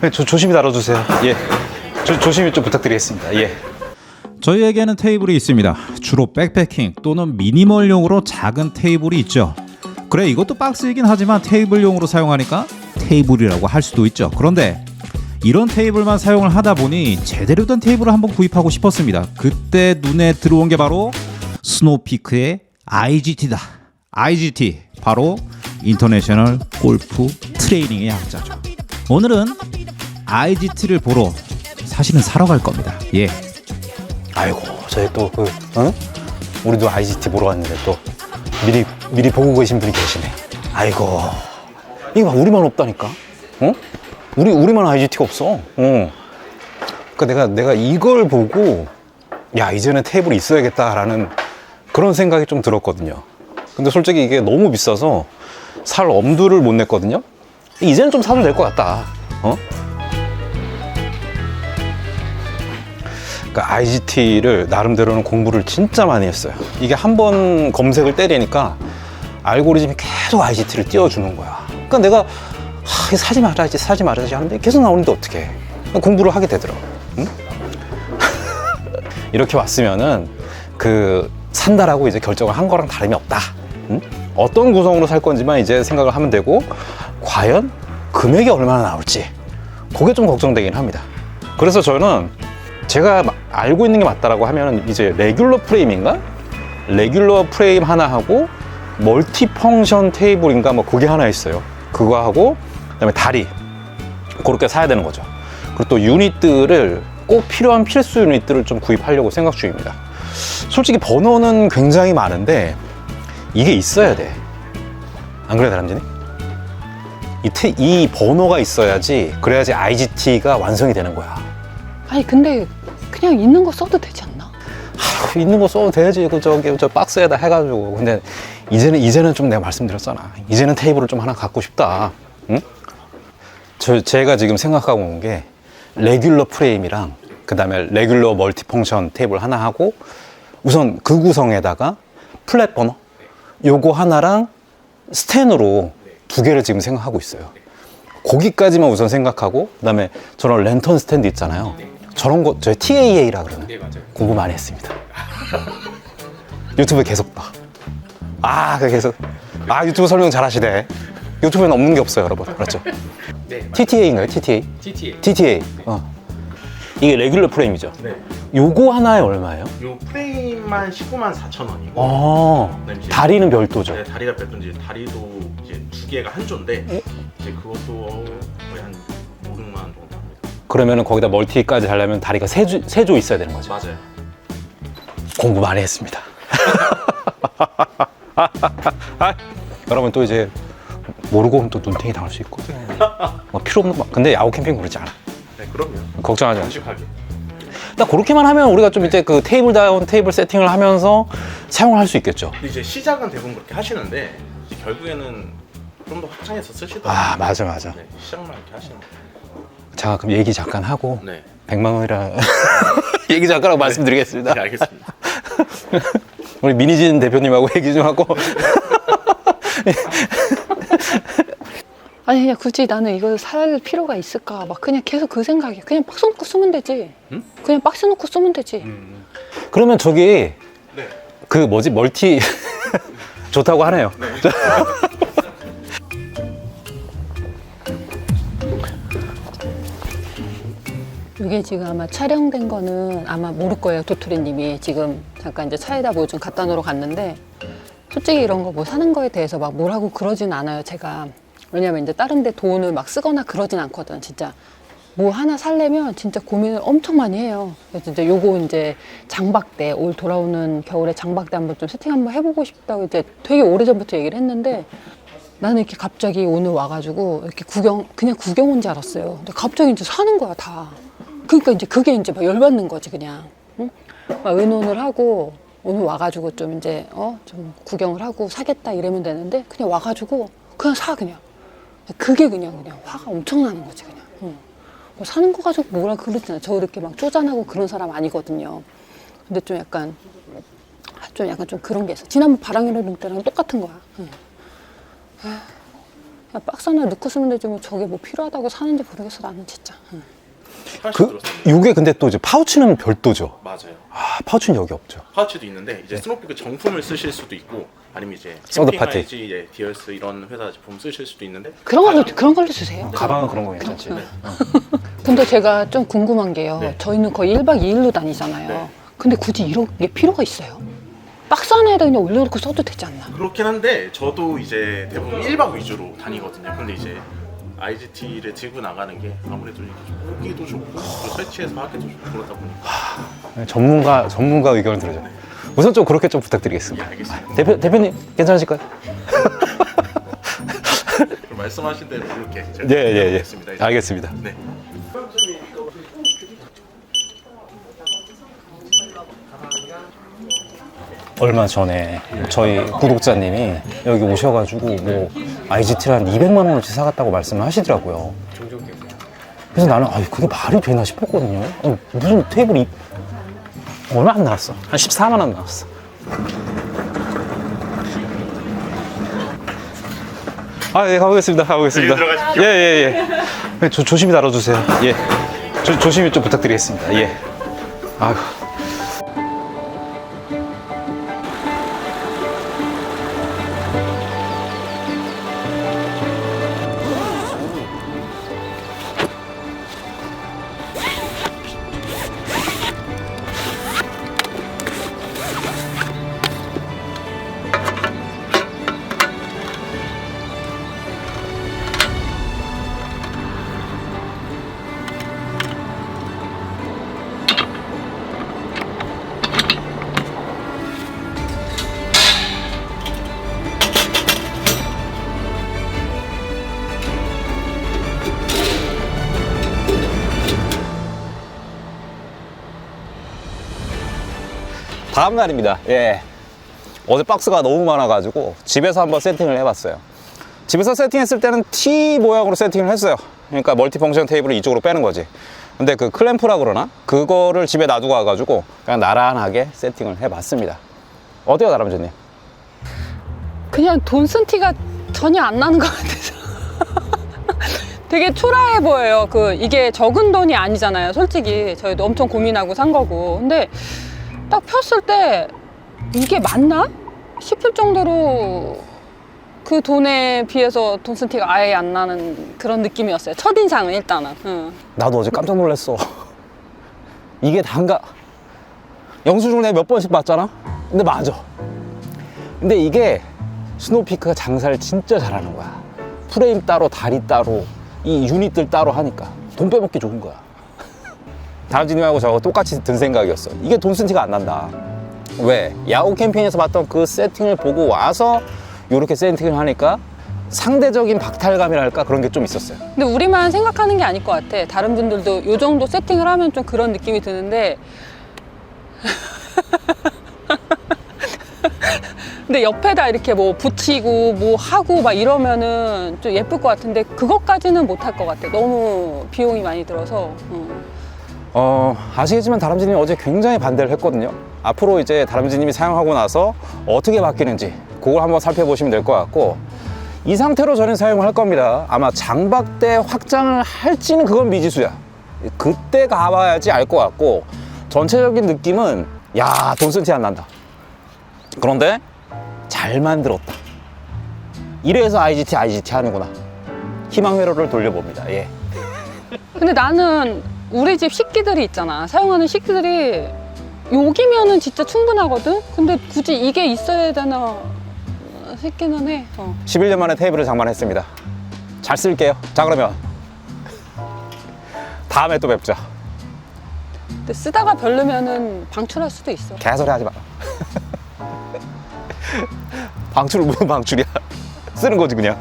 네, 조, 조심히 다뤄주세요. 예. 조, 조심히 좀 부탁드리겠습니다. 예. 저희에게는 테이블이 있습니다. 주로 백패킹 또는 미니멀용으로 작은 테이블이 있죠. 그래 이것도 박스이긴 하지만 테이블용으로 사용하니까 테이블이라고 할 수도 있죠. 그런데 이런 테이블만 사용을 하다 보니 제대로 된 테이블을 한번 구입하고 싶었습니다. 그때 눈에 들어온 게 바로 스노피크의 IGT다. IGT 바로 인터내셔널 골프 트레이닝의 약자죠. 오늘은 IGT를 보러 사실은 사러 갈 겁니다. 예. 아이고, 저희 또 그, 어? 우리도 IGT 보러 왔는데 또 미리, 미리 보고 계신 분이 계시네. 아이고. 이게 막 우리만 없다니까? 어? 우리, 우리만 IGT가 없어. 어. 그러니까 내가, 내가 이걸 보고 야, 이제는 테이블이 있어야겠다라는 그런 생각이 좀 들었거든요. 근데 솔직히 이게 너무 비싸서 살 엄두를 못 냈거든요. 이제는 좀 사도 될 것 같다. 어? 그러니까 IGT를 나름대로는 공부를 진짜 많이 했어요. 이게 한 번 검색을 때리니까 알고리즘이 계속 IGT를 띄워주는 거야. 그러니까 내가 하, 사지 말아야지, 사지 말아야지 하는데 계속 나오는데 어떻게? 공부를 하게 되더라고. 응? 이렇게 왔으면은 그 산다라고 이제 결정을 한 거랑 다름이 없다. 응? 어떤 구성으로 살 건지만 이제 생각을 하면 되고 과연 금액이 얼마나 나올지 그게 좀 걱정되긴 합니다. 그래서 저는 제가 마- 알고 있는 게 맞다라고 하면은 이제 레귤러 프레임인가? 레귤러 프레임 하나 하고 멀티 펑션 테이블인가 뭐 그게 하나 있어요. 그거 하고 그다음에 다리 그렇게 사야 되는 거죠. 그리고 또 유닛들을 꼭 필요한 필수 유닛들을 좀 구입하려고 생각 중입니다. 솔직히 번호는 굉장히 많은데 이게 있어야 돼. 안 그래, 다람쥐니? 이, 테- 이 번호가 있어야지 그래야지 IGT가 완성이 되는 거야. 아니 근데 그냥 있는 거 써도 되지 않나? 하, 있는 거 써도 되지. 그 저기 저 박스에다 해가지고. 근데 이제는 이제는 좀 내가 말씀드렸잖아. 이제는 테이블을 좀 하나 갖고 싶다. 응? 저 제가 지금 생각하고 온 게 레귤러 프레임이랑 그 다음에 레귤러 멀티펑션 테이블 하나 하고 우선 그 구성에다가 플랫 버너 요거 하나랑 스탠으로 두 개를 지금 생각하고 있어요. 거기까지만 우선 생각하고 그다음에 저런 랜턴 스탠드 있잖아요. 저런 거 저희 TAA라 그러나요? 공부 많이 했습니다. 유튜브에 계속 봐. 아, 그 계속. 아, 유튜브 설명 잘 하시네. 유튜브에는 없는 게 없어요, 여러분. 그렇죠? 네, 맞아요. TTA인가요? TTA? TTA. TTA. 어. 이게 레귤러 프레임이죠. 네. 요거 하나에 얼마예요? 요 프레임만 19만 4천 원이고. 어. 네, 이제- 다리는 별도죠. 네, 다리가 별도인지 다리도 이제 두 개가 한 조인데 어? 이제 그것도 거의 한 5, 6만 원 정도. 그러면은 거기다 멀티까지 하려면 다리가 세 조, 세 조 있어야 되는 거죠. 맞아요. 공부 많이 했습니다. 아, 여러분 또 이제 모르고 하면 또 눈탱이 당할 수 있거든. 뭐 필요 없는 거. 근데 야구 캠핑 그러지 않아. 네, 그럼요. 걱정하지 마시고. 딱 그렇게만 하면 우리가 좀 이제 그 테이블 다운 테이블 세팅을 하면서 사용을 할 수 있겠죠. 근데 이제 시작은 대부분 그렇게 하시는데 이제 결국에는 좀 더 확장해서 쓰시더라고요. 아 맞아 맞아. 네, 시작만 이렇게 하시는 거예요. 자 그럼 얘기 잠깐 하고 네. 100만 원이라 얘기 잠깐 하고 말씀드리겠습니다. 네, 알겠습니다. 우리 민희진 대표님하고 얘기 좀 하고 아니 그냥 굳이 나는 이걸 살 필요가 있을까? 막 그냥 계속 그 생각이야. 그냥 박스 놓고 쓰면 되지. 응? 그냥 박스 놓고 쓰면 되지. 음. 그러면 저기 네. 그 뭐지 멀티 좋다고 하네요. 이게 지금 아마 촬영된 거는 아마 모를 거예요. 도토리님이 지금 잠깐 이제 차에다 뭐 좀 갖다 놓으러 갔는데 솔직히 이런 거 뭐 사는 거에 대해서 막 뭐라고 그러진 않아요. 제가 왜냐면 이제 다른 데 돈을 막 쓰거나 그러진 않거든. 진짜 뭐 하나 살려면 진짜 고민을 엄청 많이 해요. 그래서 이제 요거 이제 장박 때올 돌아오는 겨울에 장박 때 한번 좀 세팅 한번 해보고 싶다고 이제 되게 오래 전부터 얘기를 했는데 나는 이렇게 갑자기 오늘 와가지고 이렇게 구경 그냥 구경 온 줄 알았어요. 근데 갑자기 이제 사는 거야 다. 그러니까 이제 그게 이제 막 열받는 거지 그냥. 응? 막 의논을 하고 오늘 와가지고 좀 이제 어 좀 구경을 하고 사겠다 이러면 되는데 그냥 와가지고 그냥 사 그냥. 그게 그냥 그냥 화가 엄청 나는 거지 그냥. 응. 뭐 사는 거 가지고 뭐라 그러잖아요. 저 이렇게 막 쪼잔하고 그런 사람 아니거든요. 근데 좀 약간 좀 약간 좀 그런 게 있어. 지난번 바람이라는 때랑 똑같은 거야. 응. 박스 하나 넣고 쓰면 되지 뭐 저게 뭐 필요하다고 사는지 모르겠어 나는 진짜. 응. 그 들었어요. 요게 근데 또 이제 파우치는 별도죠. 맞아요. 아 파우치는 여기 없죠. 파우치도 있는데 이제 스노피크 정품을 쓰실 수도 있고 아니면 이제 서드 파티. 이제 디얼스 이런 회사 제품 쓰실 수도 있는데 그런 걸로 그런 걸로 주세요. 가방은 그런 거 괜찮지. 근데 제가 좀 궁금한 게요. 네. 저희는 거의 1박 2일로 다니잖아요. 네. 근데 굳이 이런 게 필요가 있어요? 박스 안에다 그냥 올려놓고 써도 되지 않나? 그렇긴 한데 저도 이제 대부분 1박 위주로 다니거든요. 근데 이제 IGT를 들고 나가는 게 아무래도 이게 좀 보기도 좋고 또 설치해서 하기도 좋고 그러다 보니까 전문가 전문가 의견을 들어줘. 우선 좀 그렇게 좀 부탁드리겠습니다. 예 알겠습니다. 대표 대표님 괜찮으실까요? 그럼 말씀하신 대로 이렇게 제가 예, 예, 예. 해보겠습니다. 이제. 알겠습니다. 네. 얼마 전에 저희 구독자님이 여기 오셔가지고 뭐 IGT를 한 200만 원어치 사갔다고 말씀을 하시더라고요. 그래서 나는 아 그게 말이 되나 싶었거든요. 어, 무슨 테이블이 얼마 안 나왔어? 한 14만 원 나왔어. 아, 예, 가보겠습니다. 가보겠습니다. 예, 예, 예. 조, 조심히 다뤄주세요. 예. 조, 조심히 좀 부탁드리겠습니다. 예. 아휴. 다음 날입니다. 예. 어제 박스가 너무 많아가지고 집에서 한번 세팅을 해봤어요. 집에서 세팅했을 때는 T 모양으로 세팅을 했어요. 그러니까 멀티펑션 테이블을 이쪽으로 빼는 거지. 근데 그 클램프라 그러나? 그거를 집에 놔두고 와가지고 그냥 나란하게 세팅을 해봤습니다. 어때요, 다람쥐님? 그냥 돈 쓴 티가 전혀 안 나는 것 같아서. 되게 초라해 보여요. 그 이게 적은 돈이 아니잖아요. 솔직히 저희도 엄청 고민하고 산 거고. 근데 딱 폈을 때 이게 맞나 싶을 정도로 그 돈에 비해서 돈쓴 티가 아예 안 나는 그런 느낌이었어요. 첫 인상은 일단은. 응. 나도 어제 깜짝 놀랐어. 이게 단가. 영수증 내가 몇 번씩 봤잖아? 근데 맞아. 근데 이게 스노피크가 장사를 진짜 잘하는 거야. 프레임 따로, 다리 따로, 이 유닛들 따로 하니까 돈 빼먹기 좋은 거야. 다람쥐님하고 저하고 똑같이 든 생각이었어. 이게 돈 쓴 티가 안 난다. 왜? 야구 캠핑에서 봤던 그 세팅을 보고 와서 이렇게 세팅을 하니까 상대적인 박탈감이랄까 그런 게 좀 있었어요. 근데 우리만 생각하는 게 아닐 것 같아. 다른 분들도 요 정도 세팅을 하면 좀 그런 느낌이 드는데. 근데 옆에다 이렇게 뭐 붙이고 뭐 하고 막 이러면은 좀 예쁠 것 같은데 그것까지는 못할 것 같아. 너무 비용이 많이 들어서. 음. 어, 아시겠지만 다람쥐님이 어제 굉장히 반대를 했거든요. 앞으로 이제 다람쥐님이 사용하고 나서 어떻게 바뀌는지 그걸 한번 살펴보시면 될 것 같고 이 상태로 저는 사용을 할 겁니다. 아마 장박 때 확장을 할지는 그건 미지수야. 그때 가봐야지 알 것 같고 전체적인 느낌은 야, 돈 쓴 티 안 난다. 그런데 잘 만들었다. 이래서 IGT, IGT 하는구나. 희망 회로를 돌려봅니다. 예. 근데 나는 우리 집 식기들이 있잖아. 사용하는 식기들이 여기면은 진짜 충분하거든? 근데 굳이 이게 있어야 되나 싶기는 해. 어. 11년 만에 테이블을 장만했습니다. 잘 쓸게요. 자 그러면 다음에 또 뵙자. 근데 쓰다가 별로면은 방출할 수도 있어. 개소리 하지 마. 방출을 무슨 방출이야? 쓰는 거지 그냥.